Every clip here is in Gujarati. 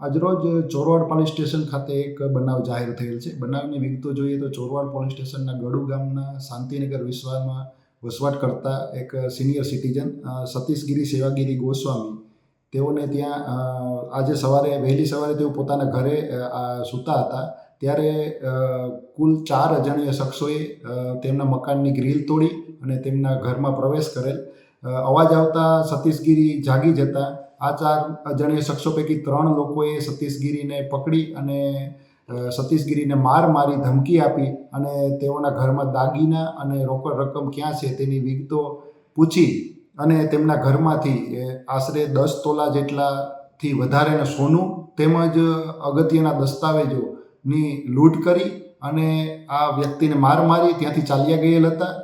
આજરોજ ચોરવાડ પોલીસ સ્ટેશન ખાતે એક બનાવ જાહેર થયેલ છે. બનાવની વિગતો જોઈએ તો ચોરવાડ પોલીસ સ્ટેશનના ગડુ ગામના શાંતિનગર વિસ્તારમાં વસવાટ કરતા એક સિનિયર સિટીઝન સતીશગીરી સેવાગીરી ગોસ્વામી, તેઓને ત્યાં આજે સવારે, વહેલી સવારે તેઓ પોતાના ઘરે સૂતા હતા. ત્યારે કુલ ચાર અજાણ્ય શખ્સોએ તેમના મકાનની ગ્રીલ તોડી અને તેમના ઘરમાં પ્રવેશ કરેલ. અવાજ આવતા સતીશગીરી જાગી જતા આ ચાર અજાણ્યા શખ્સો પૈકી ત્રણ લોકોએ સતીશગીરીને પકડી અને સતીશગીરીને માર મારી ધમકી આપી અને તેઓના ઘરમાં દાગીના અને રોકડ રકમ ક્યાં છે તેની વિગતો પૂછી અને તેમના ઘરમાંથી આશરે દસ તોલા જેટલાથી વધારેને સોનું તેમજ અગત્યના દસ્તાવેજોની લૂંટ કરી અને આ વ્યક્તિને માર મારી ત્યાંથી ચાલ્યા ગયેલ હતા.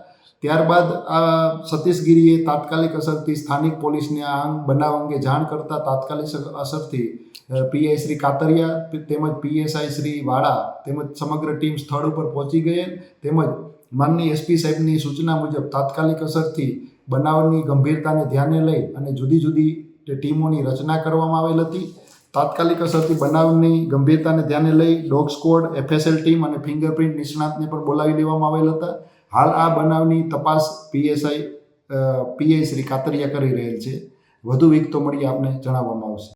ત્યારબાદ આ સતીશગીરીએ તાત્કાલિક અસરથી સ્થાનિક પોલીસને આ બનાવ અંગે જાણ કરતા તાત્કાલિક અસરથી પીઆઈ શ્રી કાતરિયા તેમજ પીએસઆઈ શ્રી વાળા તેમજ સમગ્ર ટીમ સ્થળ ઉપર પહોંચી ગયેલ તેમજ માનની એસપી સાહેબની સૂચના મુજબ તાત્કાલિક અસરથી બનાવની ગંભીરતાને ધ્યાને લઈ અને જુદી જુદી ટીમોની રચના કરવામાં આવેલ હતી. તાત્કાલિક અસરથી બનાવની ગંભીરતાને ધ્યાને લઈ ડોગ સ્કોડ એફએસએલ ટીમ અને ફિંગરપ્રિન્ટ નિષ્ણાતને પણ બોલાવી લેવામાં આવેલ હતા. હાલ આ બનાવની તપાસ પીએસઆઈ પીઆઈ શ્રી કાતરિયા કરી રહેલ છે. વધુ વિગતો મળી આપને જણાવવામાં આવશે.